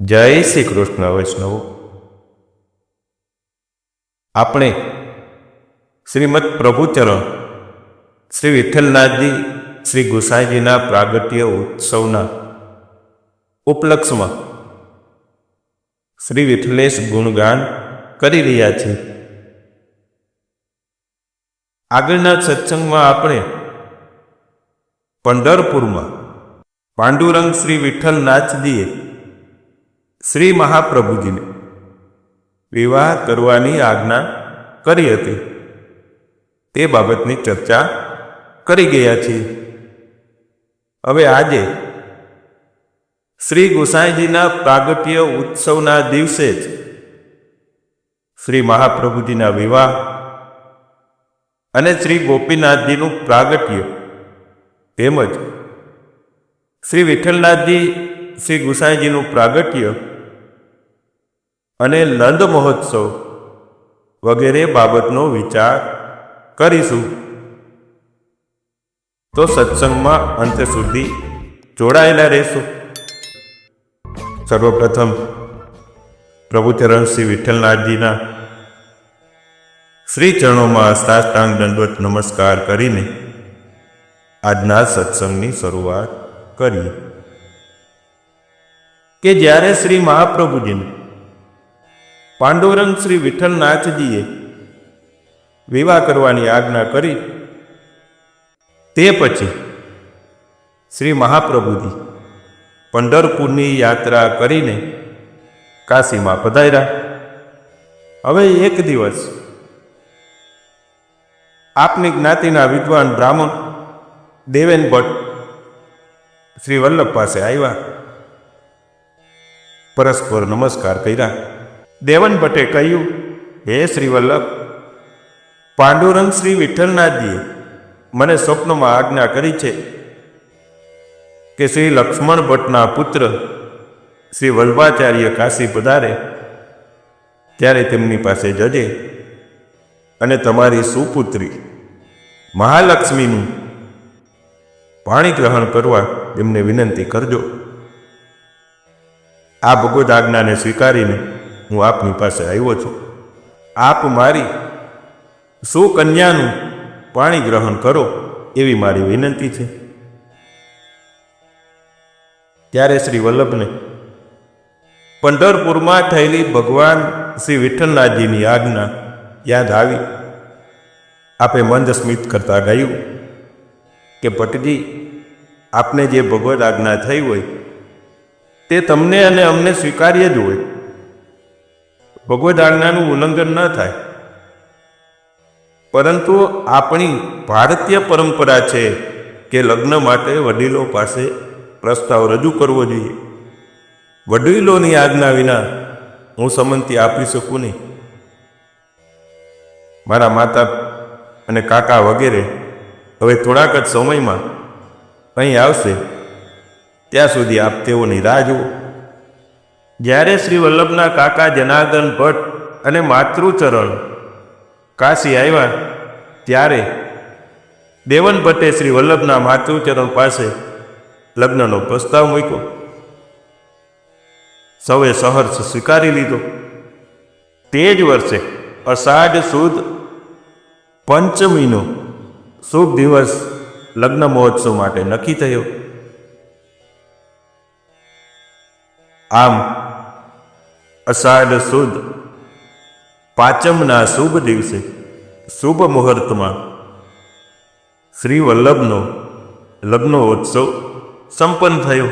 જય શ્રી કૃષ્ણ વૈષ્ણવ. આપણે શ્રીમદ પ્રભુચરણ શ્રી વિઠ્ઠલનાથજી, શ્રી ગુસાઈજીના પ્રાગટ્ય ઉત્સવના ઉપલક્ષમાં શ્રી વિઠ્ઠલેશ ગુણગાન કરી રહ્યા છીએ. આગળના સત્સંગમાં આપણે પંઢરપુરમાં પાંડુરંગ શ્રી વિઠ્ઠલનાથજીએ શ્રી મહાપ્રભુજીને વિવાહ કરવાની આજ્ઞા કરી હતી. તે બાબતની ચર્ચા કરી ગયા છીએ. હવે આજે શ્રી ગોસાઈજીના પ્રાગટ્ય ઉત્સવના દિવસે જ શ્રી મહાપ્રભુજીના વિવાહ અને શ્રી ગોપીનાથજીનું પ્રાગટ્ય તેમજ શ્રી વિઠ્ઠલનાથજી શ્રી ગુસાઈજીનું પ્રાગટ્ય અને નંદ મહોત્સવ વગેરે બાબતનો વિચાર કરીશું. તો સત્સંગમાં અંત સુધી જોડાયેલા રહેશું. સર્વપ્રથમ પ્રભુ ચરણસિંહ વિઠ્ઠલનાથજીના શ્રી ચરણોમાં સાષ્ટાંગ દંડવત નમસ્કાર કરીને આજના સત્સંગની શરૂઆત કરીએ. કે જ્યારે શ્રી મહાપ્રભુજીને પાંડુરંગ શ્રી વિઠ્ઠલનાથજીએ વિવાહ કરવાની આજ્ઞા કરી. તે પછી શ્રી મહાપ્રભુજી પંઢરપુરની યાત્રા કરીને કાશીમાં પધાર્યા. હવે એક દિવસ આપની જ્ઞાતિના વિદ્વાન બ્રાહ્મણ દેવેન ભટ્ટ શ્રી વલ્લભ પાસે આવ્યા. પરસ્પર નમસ્કાર કર્યા. દેવન ભટ્ટે કહ્યું, હે શ્રી વલ્લભ પાંડુરંગ શ્રી વિઠ્ઠલનાથજીએ મને સ્વપ્નમાં આજ્ઞા કરી છે કે શ્રી લક્ષ્મણ ભટ્ટના પુત્ર શ્રી વલ્ભાચાર્ય કાશી પધારે, ત્યારે તેમની પાસે જજે અને તમારી સુપુત્રી મહાલક્ષ્મીનું પાણી ગ્રહણ કરવા તેમને વિનંતી કરજો. આ ભગવદ આજ્ઞાને સ્વીકારીને હું આપની પાસે આવ્યો છું. આપ મારી સુકન્યાનું પાણી ગ્રહણ કરો એવી મારી વિનંતી છે. ત્યારે શ્રી વલ્લભને પંઢરપુરમાં થયેલી ભગવાન શ્રી વિઠ્ઠલનાથજીની આજ્ઞા યાદ આવી. આપે મંદ સ્મિત કરતા ગાયું કે, ભટ્ટજી, આપને જે ભગવદ આજ્ઞા થઈ હોય તે તમને અને અમને સ્વીકાર્ય જ હોય. ભગવદ આજ્ઞાનું ઉલ્લંઘન ન થાય. પરંતુ આપણી ભારતીય પરંપરા છે કે લગ્ન માટે વડીલો પાસે પ્રસ્તાવ રજૂ કરવો જોઈએ. વડીલોની આજ્ઞા વિના હું સંમતિ આપી શકું નહીં. મારા માતા અને કાકા વગેરે હવે થોડાક જ સમયમાં અહીં આવશે. ત્યાં સુધી આપ તેઓની રાહ જુઓ. જ્યારે શ્રી વલ્લભના કાકા જનાર્દન ભટ્ટ અને માતૃચરણ કાશી આવ્યા, ત્યારે દેવન ભટ્ટે શ્રી વલ્લભના માતૃચરણ પાસે લગ્નનો પ્રસ્તાવ મૂક્યો. સૌએ સહર્ષ સ્વીકારી લીધો. તે જ વર્ષે અષાઢ સુદ પંચમીનો શુભ દિવસ લગ્ન મહોત્સવ માટે નક્કી થયો. આમ અષાઢ સુદ. પાંચમના શુભ દિવસે, શુભ મુહૂર્તમાં શ્રી વલ્લભનો લગ્નોત્સવ સંપન્ન થયો.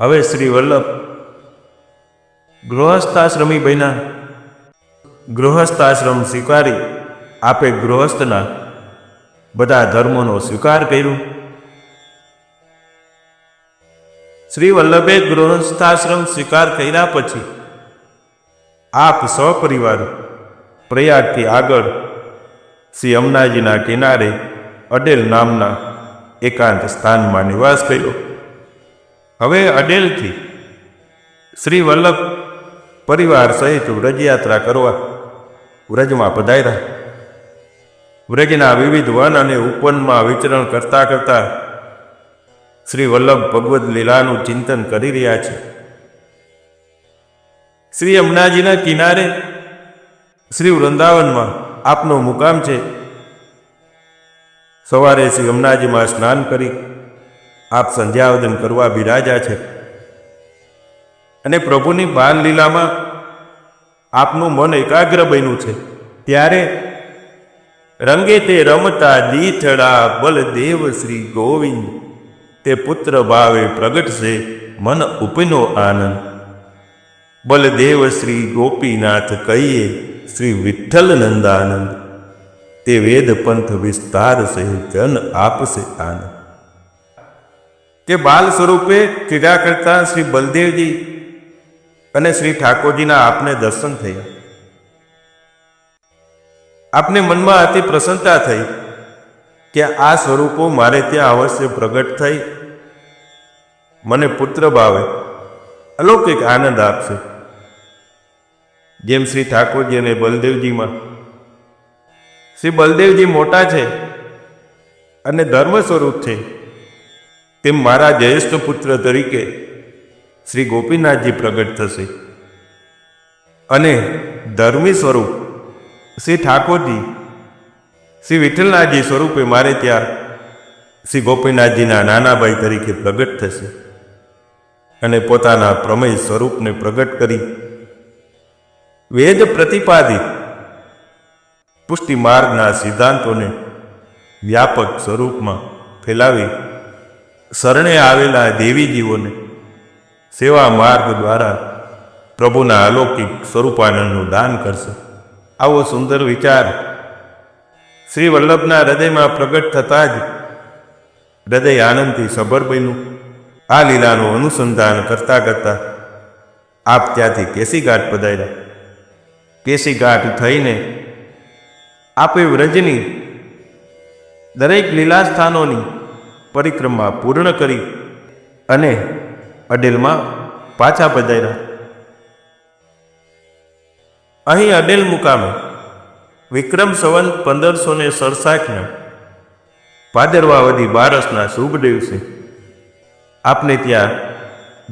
હવે શ્રી વલ્લભ ગૃહસ્થાશ્રમી બન્યા. ગૃહસ્થાશ્રમ સ્વીકારી આપે ગૃહસ્થના બધા ધર્મોનો સ્વીકાર કર્યો. શ્રી વલ્લભે ગૃહસ્થાશ્રમ સ્વીકાર કર્યા પછી આપ સપરિવાર પ્રયાગથી આગળ શ્રી અમનાજીના કિનારે અડેલ નામના એકાંત સ્થાનમાં નિવાસ કર્યો. હવે અડેલથી શ્રી વલ્લભ પરિવાર સહિત વ્રજયાત્રા કરવા વ્રજમાં પધાર્યા. વ્રજના વિવિધ વન અને ઉપવનમાં વિચરણ કરતા કરતા શ્રી વલ્લભ ભગવદ્ લીલાનું ચિંતન કરી રહ્યા છે. શ્રી યમુનાજીના કિનારે, શ્રી વૃંદાવનમાં આપનો મુકામ છે. સવારે શ્રી અમનાજીમાં સ્નાન કરી આપ સંધ્યાવદન કરવા બિરાજા છે. અને પ્રભુની બાલ લીલામાં આપનું મન એકાગ્ર બન્યું છે. ત્યારે રંગે તે રમતા દીથડા બલદેવ શ્રી ગોવિંદ તે પુત્ર ભાવે પ્રગટશે મન ઉપનો આનંદ. બલદેવ શ્રી ગોપીનાથ કહીએ, શ્રી વિઠ્ઠલ નંદાનંદ. તે વેદ પંથ વિસ્તાર છે, જન આપશે આનંદ. કે બાલ સ્વરૂપે ક્રીડા કરતા શ્રી બલદેવજી અને શ્રી ઠાકોરજીના આપને દર્શન થયા. આપને મનમાં અતિ પ્રસન્નતા થઈ. કે આ સ્વરૂપો મારે ત્યાં અવશ્ય પ્રગટ થઈ. મને પુત્ર ભાવે, અલૌકિક આનંદ આપશે. જેમ શ્રી ઠાકોરજી અને બલદેવજીમાં. શ્રી બલદેવજી મોટા છે અને ધર્મ સ્વરૂપ છે. તેમ મારા જ્યેષ્ઠ પુત્ર તરીકે શ્રી ગોપીનાથજી પ્રગટ થશે. અને ધર્મી સ્વરૂપ શ્રી ઠાકોરજી શ્રી વિઠ્ઠલનાથજી સ્વરૂપે મારે ત્યાં શ્રી ગોપીનાથજીના નાનાભાઈ તરીકે પ્રગટ થશે. અને પોતાના પ્રમેય સ્વરૂપને પ્રગટ કરી વેદ પ્રતિપાદિત પુષ્ટિ માર્ગના સિદ્ધાંતોને વ્યાપક સ્વરૂપમાં ફેલાવી શરણે આવેલા દેવીજીઓને સેવા માર્ગ દ્વારા પ્રભુના અલૌકિક સ્વરૂપાનંદનું દાન કરશે. આવો સુંદર વિચાર શ્રી વલ્લભના હૃદયમાં પ્રગટ થતાં જ હૃદય આનંદથી સભર બન્યું. આ લીલાનું અનુસંધાન કરતા કરતા આપ ત્યાંથી કેસીઘાટ પધાર્યા. કેસીઘાટ થઈને આપે વ્રજની દરેક લીલા સ્થાનોની પરિક્રમા પૂર્ણ કરી અને અડેલમાં પાછા પધાર્યા. અહીં અડેલ મુકામે વિક્રમ સંવંત પંદરસો ને સડસાઠના ભાદરવાવધી બારસના શુભ દિવસે આપને ત્યાં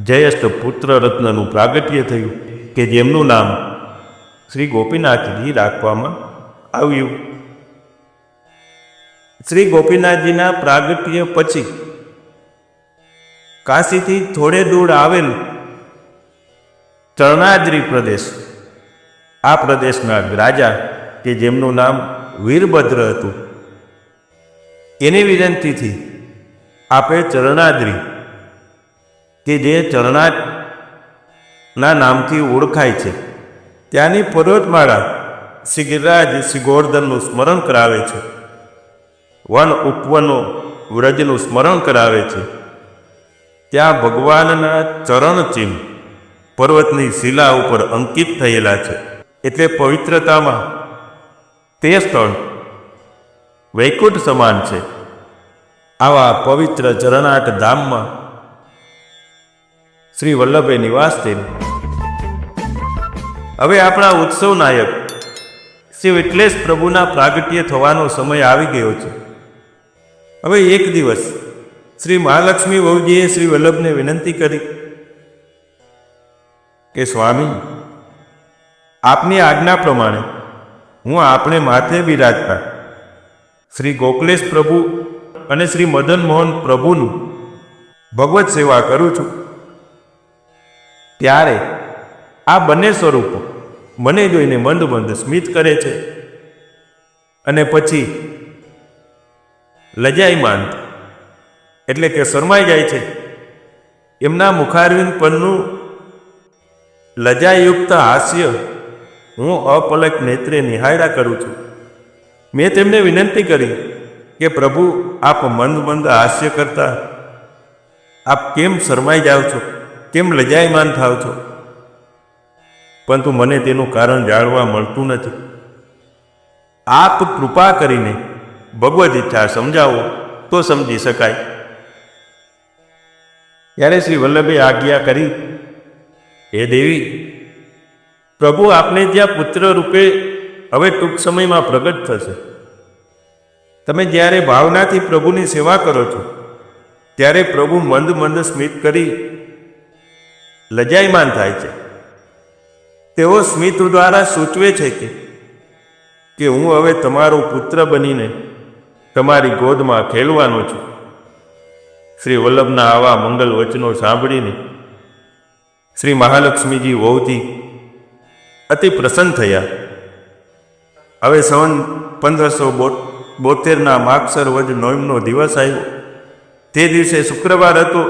જયેષ્ઠ પુત્ર રત્નનું પ્રાગટ્ય થયું કે જેમનું નામ શ્રી ગોપીનાથજી રાખવામાં આવ્યું. શ્રી ગોપીનાથજીના પ્રાગટ્ય પછી કાશીથી થોડે દૂર આવેલ ચરણાદ્રી પ્રદેશ, આ પ્રદેશના રાજા કે જેમનું નામ વીરભદ્ર હતું. એની વિનંતીથી આપે ચરણાદ્રી, કે જે ચરણાના નામથી ઓળખાય છે, ત્યાંની પર્વતમાળા શ્રી ગિરિરાજ શ્રી ગોવર્ધનનું સ્મરણ કરાવે છે. વન ઉપવનો વ્રજનું સ્મરણ કરાવે છે. ત્યાં ભગવાનના ચરણ ચિહ્ન પર્વતની શિલા ઉપર અંકિત થયેલા છે. એટલે પવિત્રતામાં તે સ્થળ વૈકુંઠ સમાન છે. આવા પવિત્ર ચરણાટ ધામમાં શ્રી વલ્લભે નિવાસ થયેલું હવે આપણા ઉત્સવ નાયક શ્રી વિઠ્લેશ પ્રભુના પ્રાગટ્ય થવાનો સમય આવી ગયો છે. હવે એક દિવસ શ્રી મહાલક્ષ્મી વહુજીએ શ્રી વલ્લભને વિનંતી કરી કે સ્વામી, આપની આજ્ઞા પ્રમાણે હું આપણે માથે બિરાજતા. શ્રી ગોકલેશ પ્રભુ અને શ્રી મદન મોહન પ્રભુનું ભગવત સેવા કરું છું. ત્યારે આ બંને સ્વરૂપો મને જોઈને મંદ મંદ સ્મિત કરે છે અને પછી લજાયમાન એટલે કે શરમાઈ જાય છે. એમના મુખારવિંદ પરનું લજાયુક્ત હાસ્ય હું અપલક નેત્રે નિહાળ્યા કરું છું. મેં તેમને વિનંતી કરી કે, પ્રભુ, આપ મંદ મંદ હાસ્ય કરતા, આપ કેમ શરમાઈ જાઓ છો? કેમ લજાયમાન થાવ છો? પરંતુ મને તેનું કારણ જાણવા મળતું નથી. આપ કૃપા કરીને ભગવદ ઈચ્છા સમજાવો, તો સમજી શકાય. ત્યારે શ્રી વલ્લભે આજ્ઞા કરી, હે દેવી પ્રભુ, આપને ત્યાં પુત્ર રૂપે હવે ટૂંક સમયમાં પ્રગટ થશે. તમે જ્યારે ભાવનાથી પ્રભુની સેવા કરો છો, ત્યારે પ્રભુ મંદ મંદ સ્મિત કરી લજાયમાન થાય છે. તેઓ સ્મિત દ્વારા સૂચવે છે કે કે હું હવે તમારો પુત્ર બનીને તમારી ગોદમાં ખેલવાનો છું. શ્રી વલ્લભના આવા મંગલ વચનો સાંભળીને શ્રી મહાલક્ષ્મીજી વહુથી અતિ પ્રસન્ન થયા. હવે સવન પંદરસો બોતેરના માગસર વજ નોમનો દિવસ આવ્યો. તે દિવસે શુક્રવાર હતો,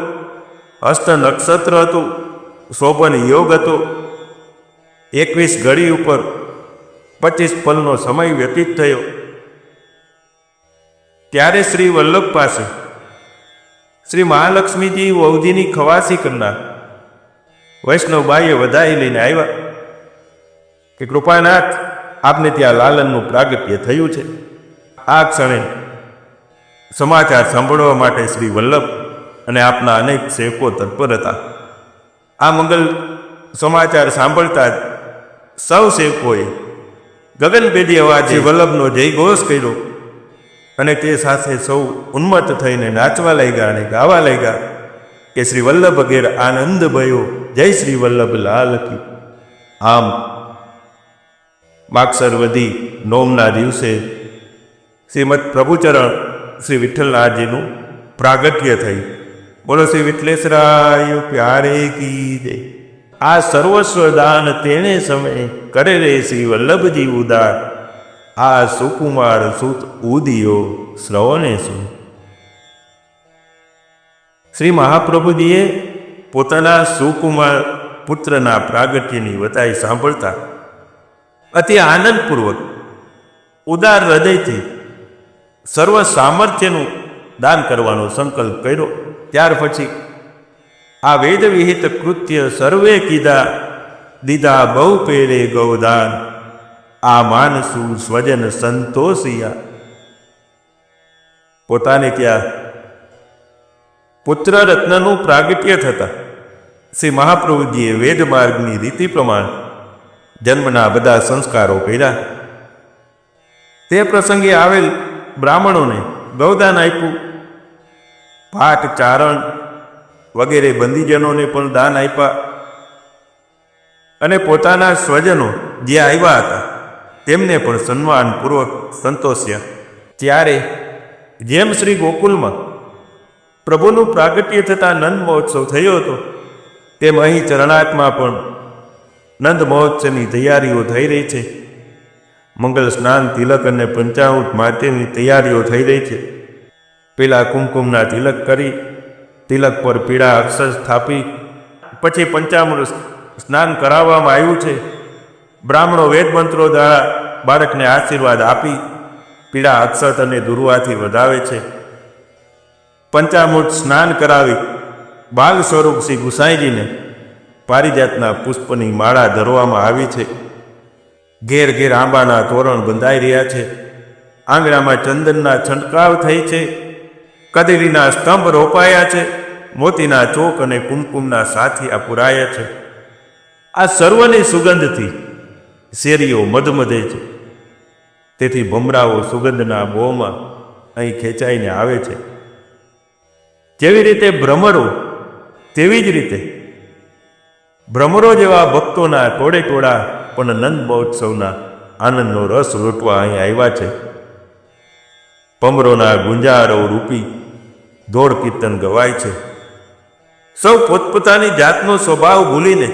હસ્ત નક્ષત્ર હતું, શોભન યોગ હતો. એકવીસ ઘડી ઉપર પચીસ પલનો સમય વ્યતીત થયો. ત્યારે શ્રી વલ્લભ પાસે, શ્રી મહાલક્ષ્મીજી વૌધીની ખવાસી કરનાર વૈષ્ણવબાઈએ વધાઈ લઈને આવ્યા. કે કૃપાનાથ, આપને ત્યાં લાલનનું પ્રાગટ્ય થયું છે. આ ક્ષણે સમાચાર સાંભળવા માટે શ્રી વલ્લભ અને આપના અનેક સેવકો તત્પર હતા. આ મંગલ સમાચાર સાંભળતા જ સૌ સેવકોએ ગગનભેદી અવાજે વલ્લભનો જય ઘોષ કર્યો અને તે સાથે સૌ ઉન્મત્ત થઈને નાચવા લાગ્યા અને ગાવા લાગ્યા કે શ્રી વલ્લભ ઘેર આનંદ ભયો જય શ્રી વલ્લભ લાલ કી. આમ માગસર વધી નોમના દિવસે શ્રીમદ પ્રભુચરણ શ્રી વિઠ્ઠલનાથજીનું પ્રાગટ્ય થયું બોલો શ્રી વિઠ્ઠલેશરાય પ્યારે કી આ સર્વસ્વ દાન તેણે સમયે કરે રે શ્રી વલ્લભજી ઉદાર. આ સુકુમાર સુત ઉદિયો શ્રવણે શું શ્રી મહાપ્રભુજીએ પોતાના સુકુમાર પુત્રના પ્રાગટ્યની વતાઈ સાંભળતા અતિ આનંદપૂર્વક, ઉદાર હૃદયથી સર્વ સામર્થ્યનું દાન કરવાનો સંકલ્પ કર્યો. ત્યાર પછી આ વેદવિહિત કૃત્ય સર્વે કીધા, દીધા બહુ પેરે ગૌદાન, આ માનસુ સ્વજન સંતોષિયા. પોતાને ત્યાં પુત્ર રત્નનું પ્રાગટ્ય થતા, શ્રી મહાપ્રભુજીએ વેદ માર્ગની રીતિ પ્રમાણે જન્મના બધા સંસ્કારો કર્યા. તે પ્રસંગે આવેલ બ્રાહ્મણોને ગૌદાન આપ્યું. પાઠ ચારણ વગેરે બંદીજનોને પણ દાન આપ્યા. અને પોતાના સ્વજનો જે આવ્યા હતા, તેમને પણ સન્માનપૂર્વક સંતોષ્યા. ત્યારે જેમ શ્રી ગોકુલમાં પ્રભુનું પ્રાગટ્ય થતાં નંદ મહોત્સવ થયો હતો, તેમ અહીં ચરણાત્મા પણ નંદ મહોત્સવની તૈયારીઓ થઈ રહી છે. મંગલ સ્નાન, તિલક અને પંચામૃત માટેની તૈયારીઓ થઈ રહી છે. પેલા કુમકુમના તિલક કરી, તિલક પર પીળા અક્ષર સ્થાપી, પછી પંચામૃત સ્નાન કરાવવામાં આવ્યું છે. બ્રાહ્મણો વેદમંત્રો દ્વારા બાળકને આશીર્વાદ આપી, પીળા અક્ષત અને દુર્વાથી વધાવે છે. પંચામૃત સ્નાન કરાવી બાલ સ્વરૂપ શ્રી ગુસાઈજીને પારિજાતના પુષ્પની માળા ધરવામાં આવી છે. ઘેર ઘેર આંબાના તોરણ બંધાઈ રહ્યા છે. આંગણામાં ચંદનના છંટકાવ થઈ છે. કદેરીના સ્તંભ રોપાયા છે. મોતીના ચોક અને કુમકુમના સાથિયા પુરાયા છે. આ સર્વની સુગંધથી શેરીઓ મધમધે છે. તેથી ભમરાઓ સુગંધના બોમાં અહીં ખેંચાઈને આવે છે. જેવી રીતે ભ્રમરો, તેવી જ રીતે ભ્રમરો જેવા ભક્તોના ટોળે ટોળા પણ નંદ મહોત્સવના આનંદનો રસ લૂંટવા અહીં આવ્યા છે. પમરોના ગુંજારો રૂપી ધોળ કીર્તન ગવાય છે. સૌ પોતપોતાની જાતનો સ્વભાવ ભૂલીને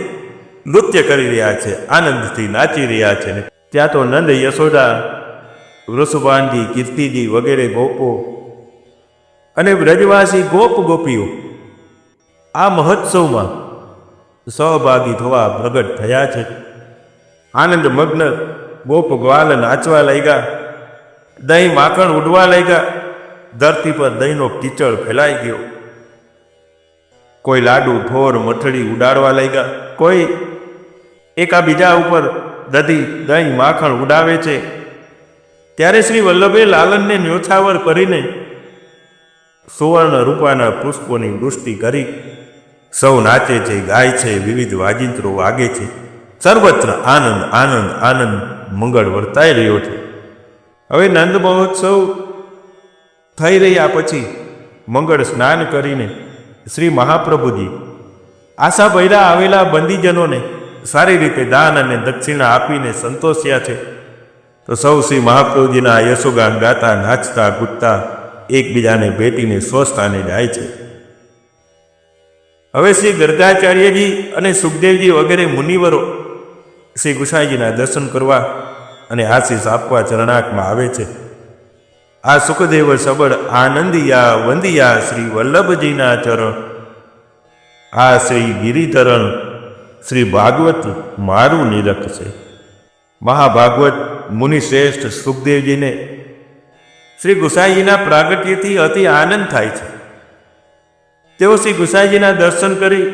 નૃત્ય કરી રહ્યા છે, આનંદથી નાચી રહ્યા છે ને. ત્યાં તો નંદ, યશોદા, વૃષભાનજી, કીર્તિજી વગેરે ગોપો અને વ્રજવાસી ગોપ ગોપીઓ આ મહોત્સવમાં સહભાગી થવા પ્રગટ થયા છે. આનંદ મગ્ન ગોપ ગ્વાલ નાચવા લાગ્યા. દહીં માખણ ઉડવા લાગ્યા. ધરતી પર દહીંનો કીચડ ફેલાઈ ગયો. કોઈ લાડુ ઠોર મઠડી ઉડાડવા લાગ્યા. કોઈ એકાબીજા ઉપર દધી, દહીં, માખણ ઉડાવે છે. ત્યારે શ્રી વલ્લભે લાલનને ન્યોછાવર કરીને સુવર્ણ રૂપાના પુષ્પોની વૃષ્ટિ કરી. સૌ નાચે છે, ગાય છે, વિવિધ વાજિંત્રો વાગે છે. સર્વત્ર આનંદ આનંદ આનંદ મંગળ વર્તાઈ રહ્યો છે. હવે નંદ મહોત્સવ થઈ રહ્યા પછી મંગળ સ્નાન કરીને શ્રી મહાપ્રભુજી આશા ભૈરા આવેલા બંદીજનોને સારી રીતે દાન અને દક્ષિણા આપીને સંતોષ્યા છે. તો સૌ શ્રી મહાપ્રભુજીના યશોગાન ગાતા, નાચતા, કૂદતા, એકબીજાને ભેટીને સ્વસ્થાને જાય છે. હવે શ્રી ગર્ગાચાર્યજી અને સુખદેવજી વગેરે મુનિવરો શ્રી ગુસાઈજીના દર્શન કરવા અને આશીષ આપવા ચરણાકમાં આવે છે. આ સુખદેવ સબળ આનંદિયા વંદિયા શ્રી વલ્લભજીના ચરણ. આ શ્રી ગિરિધરણ શ્રી ભાગવત મારું નિરખ છે. મહાભાગવત મુનિશ્રેષ્ઠ સુખદેવજીને શ્રી ગુસાઈજીના પ્રાગટ્યથી અતિ આનંદ થાય છે. તેઓ શ્રી ગુસાઈજીના દર્શન કરી,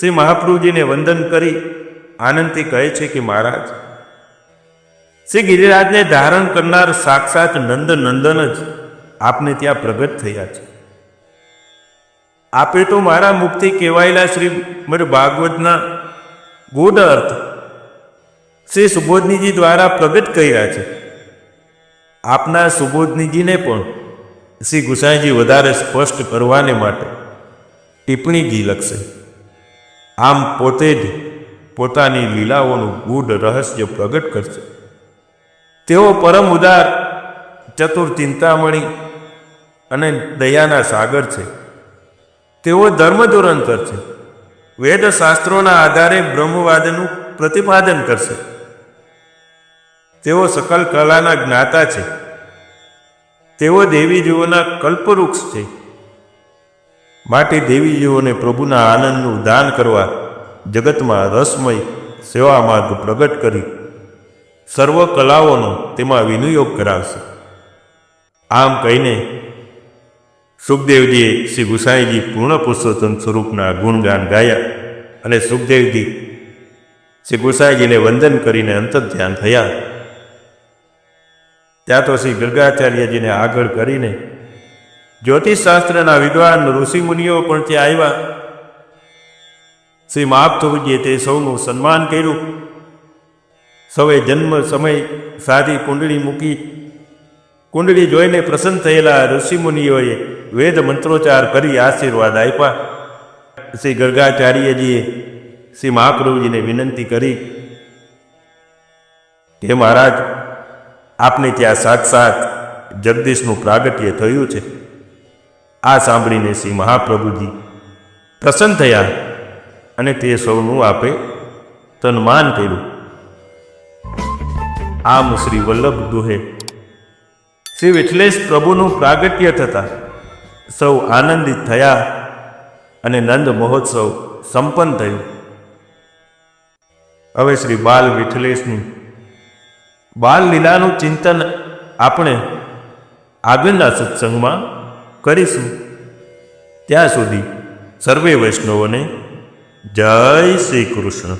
શ્રી મહાપ્રભુજીને વંદન કરી. આનંદથી કહે છે કે, મહારાજ, શ્રી ગિરિરાજને ધારણ કરનાર સાક્ષાત નંદ નંદન જ આપને ત્યાં પ્રગટ થયા છે. આપે તો મારા મુખથી કહેવાયેલા શ્રી ભાગવતના ગૂઢ અર્થ શ્રી સુબોધનીજી દ્વારા પ્રગટ કર્યા છે. આપના સુબોધનીજીને પણ શ્રી ગુસાઈજી વધારે સ્પષ્ટ કરવાને માટે ટિપ્પણીજી લખશે. આમ પોતે જ પોતાની લીલાઓનું ગૂઢ રહસ્ય પ્રગટ કરશે. તેઓ પરમ ઉદાર, ચતુર ચિંતામણી અને દયાના સાગર છે. તેઓ ધર્મ ધુરંતર છે. વેદ શાસ્ત્રોના આધારે બ્રહ્મવાદનું પ્રતિપાદન કરશે. તેઓ સકલ કલાના જ્ઞાતા છે. તેઓ દેવીજીઓના કલ્પવૃક્ષ છે. માટે દેવીજીઓને પ્રભુના આનંદનું દાન કરવા જગતમાં રસમય સેવા માર્ગ પ્રગટ કરી સર્વ કલાઓનો તેમાં વિનિયોગ કરાવશે. આમ કહીને સુખદેવજીએ શ્રી ગુસાઈજી પૂર્ણ પુરુષોત્તમ સ્વરૂપના ગુણગાન ગાયા અને સુખદેવજી શ્રી ગુસાઈજીને વંદન કરીને અંતર્ધ્યાન થયા. ત્યાં તો શ્રી ગર્ગાચાર્યજીને આગળ કરીને જ્યોતિષશાસ્ત્રના વિદ્વાન ઋષિમુનિઓ પણ ત્યાં આવ્યા. શ્રી મહાપ્રભુજીએ તે સૌનું સન્માન કર્યું. સૌએ જન્મ સમય સાધી કુંડળી મૂકી. કુંડળી જોઈને પ્રસન્ન થયેલા ઋષિમુનિઓએ વેદ મંત્રોચ્ચાર કરી આશીર્વાદ આપ્યા. શ્રી ગર્ગાચાર્યજીએ શ્રી મહાપ્રભુજીને વિનંતી કરી હે મહારાજ, આપને ત્યાં સાક્ષાત જગદીશનું પ્રાગટ્ય થયું છે. આ સાંભળીને શ્રી મહાપ્રભુજી પ્રસન્ન થયા અને તે સૌનું આપે તન્માન કર્યું. આમ શ્રી વલ્લભ દુહે શ્રી વિઠલેશ પ્રભુનું પ્રાગટ્ય થતાં સૌ આનંદિત થયા અને નંદ મહોત્સવ સંપન્ન થયું. હવે શ્રી બાલ વિઠલેશની બાલ લીલાનું ચિંતન આપણે આગળના સત્સંગમાં કરીશું. ત્યાં સુધી સર્વે વૈષ્ણવોને જય શ્રી કૃષ્ણ.